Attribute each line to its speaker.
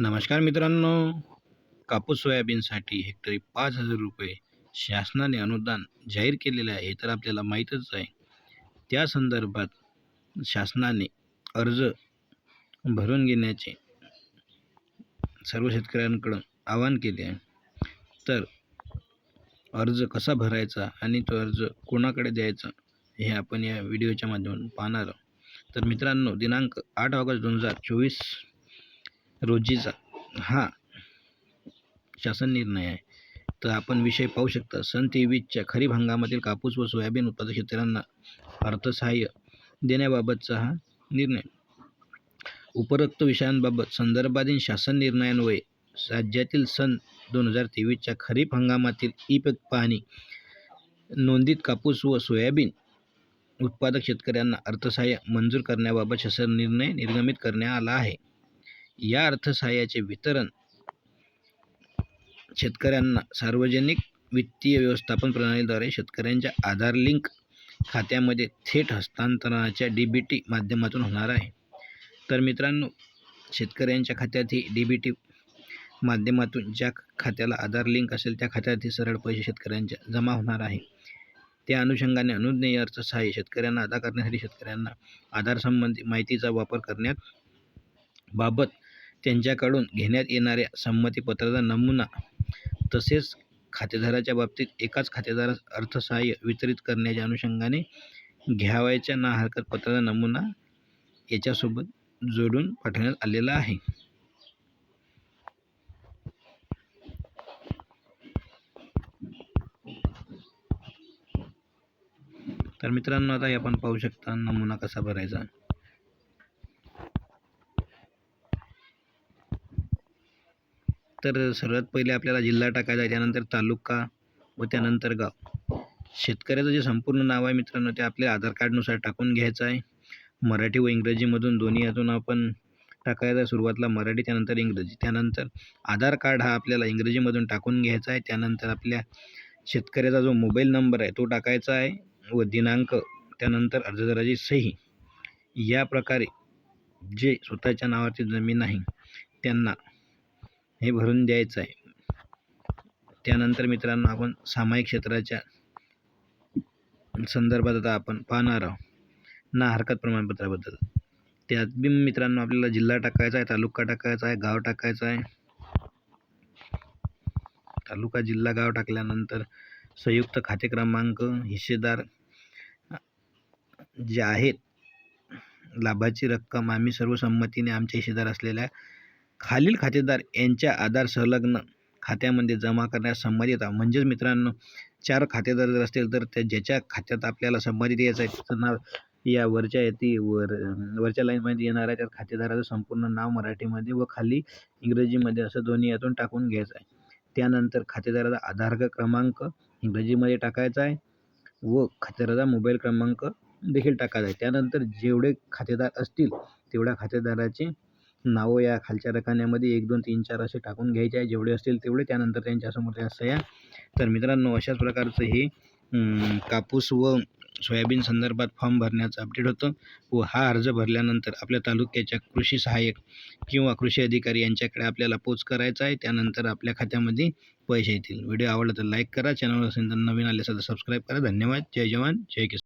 Speaker 1: नमस्कार मित्रांनो. कापूस सोयाबीनसाठी हेक्टरी पाच हजार रुपये शासनाने अनुदान जाहीर केलेले आहे हे तर आपल्याला माहीतच आहे. त्या संदर्भात शासनाने अर्ज भरून घेण्याचे सर्व शेतकऱ्यांकडून आवाहन केले आहे. तर अर्ज कसा भरायचा आणि तो अर्ज कोणाकडे द्यायचा हे आपण या व्हिडिओच्या माध्यमातून पाहणार आहोत. तर मित्रांनो दिनांक आठ ऑगस्ट दोन हजार चोवीस रोजीचा. हा. शासन निर्णय आहे. तर आपण विषय पाहू शकता. सन तेवीसच्या खरीप हंगामातील कापूस व सोयाबीन उत्पादक शेतकऱ्यांना अर्थसहाय्य देण्याबाबतचा हा निर्णय. उपरोक्त विषयांबाबत संदर्भातील शासन निर्णयान्वये राज्यातील सन दोन हजार तेवीसच्या खरीप हंगामातील ई पीक पाहणी नोंदीत कापूस व सोयाबीन उत्पादक शेतकऱ्यांना अर्थसहाय्य मंजूर करण्याबाबत शासन निर्णय निर्गमित करण्यात आला आहे. या अर्थसहाय्याचे वितरण शेतकऱ्यांना सार्वजनिक वित्तीय व्यवस्थापन प्रणालीद्वारे शेतकऱ्यांच्या आधार लिंक खात्यामध्ये थेट हस्तांतरणाच्या डी बी टी माध्यमातून होणार आहे. तर मित्रांनो शेतकऱ्यांच्या खात्यात ही डी बी टी माध्यमातून ज्या खात्याला आधार लिंक असेल त्या खात्यात हे सरळ पैसे शेतकऱ्यांच्या जमा होणार आहे. त्या अनुषंगाने अनुज्ञेय अर्थसहाय्य शेतकऱ्यांना अदा करण्यासाठी शेतकऱ्यांना आधारसंबंधी माहितीचा वापर करण्यात बाबत त्यांच्याकडून घेण्यात येणाऱ्या संमतीपत्राचा नमुना तसेच खातेदाराच्या बाबतीत एकाच खातेदारास अर्थसहाय्य वितरित करण्याच्या अनुषंगाने घ्यावयाच्या ना हरकत पत्राचा नमुना याच्यासोबत जोडून पाठवण्यात आलेला आहे. तर मित्रांनो आता हे आपण पाहू शकता नमुना कसा भरायचा. तर सर्वात पहिले आपल्याला जिल्हा टाकायचा आहे त्यानंतर तालुका व त्यानंतर गाव. शेतकऱ्याचं जे संपूर्ण नाव आहे मित्रांनो ते आपल्या आधार कार्डनुसार टाकून घ्यायचं आहे. मराठी व इंग्रजीमधून दोन्ही यातून आपण टाकायचा आहे सुरुवातीला मराठी त्यानंतर इंग्रजी. त्यानंतर आधार कार्ड हा आपल्याला इंग्रजीमधून टाकून घ्यायचा आहे. त्यानंतर आपल्या शेतकऱ्याचा जो मोबाईल नंबर आहे तो टाकायचा आहे व दिनांक त्यानंतर अर्जदाराची सही. या प्रकारे जे स्वतःच्या नावाची जमीन आहे त्यांना हे भरून द्यायचं आहे. त्यानंतर मित्रांनो आपण सामायिक क्षेत्राच्या संदर्भात आता आपण पाहणार आहोत. ना हरकत प्रमाणपत्राबद्दल. त्यात बी मित्रांनो आपल्याला जिल्हा टाकायचा आहे तालुका टाकायचा आहे गाव टाकायचं आहे. तालुका जिल्हा गाव टाकल्यानंतर संयुक्त खाते क्रमांक हिस्सेदार जे आहेत लाभाची रक्कम आम्ही सर्व संमतीने आमच्या हिस्सेदार असलेल्या खालील खातेदार यांच्या आधार संलग्न खात्यामध्ये जमा करण्यास संमती म्हणजेच मित्रांनो चार खातेदार जर असतील तर त्या ज्याच्या खात्यात आपल्याला संमती यायचं आहे त्याचं नाव या वरच्या येते वर वरच्या लाईनमध्ये येणार आहे त्या खातेदाराचं संपूर्ण नाव मराठीमध्ये व खाली इंग्रजीमध्ये असं दोन्ही यातून टाकून घ्यायचं आहे. त्यानंतर खातेदाराचा आधार क्रमांक इंग्रजीमध्ये टाकायचा आहे व खातेदाराचा मोबाईल क्रमांक देखील टाकायचा आहे. त्यानंतर जेवढे खातेदार असतील तेवढ्या खातेदाराचे नावं या खालच्या रकान्यामध्ये एक दोन तीन चार असे टाकून घ्यायचे आहे. जेवढे असतील तेवढे. त्यानंतर त्यांच्यासमोर त्या सह्या. तर मित्रांनो अशाच प्रकारचं हे कापूस व सोयाबीन संदर्भात फॉर्म भरण्याचं अपडेट होतं. व हा अर्ज भरल्यानंतर आपल्या तालुक्याच्या कृषी सहाय्यक किंवा कृषी अधिकारी यांच्याकडे आपल्याला पोच करायचा आहे. त्यानंतर आपल्या खात्यामध्ये पैसे येतील. व्हिडिओ आवडला तर लाईक करा. चॅनल असेल तर नवीन आले असेल तर सबस्क्राईब करा. धन्यवाद. जय जवान. जय किसान.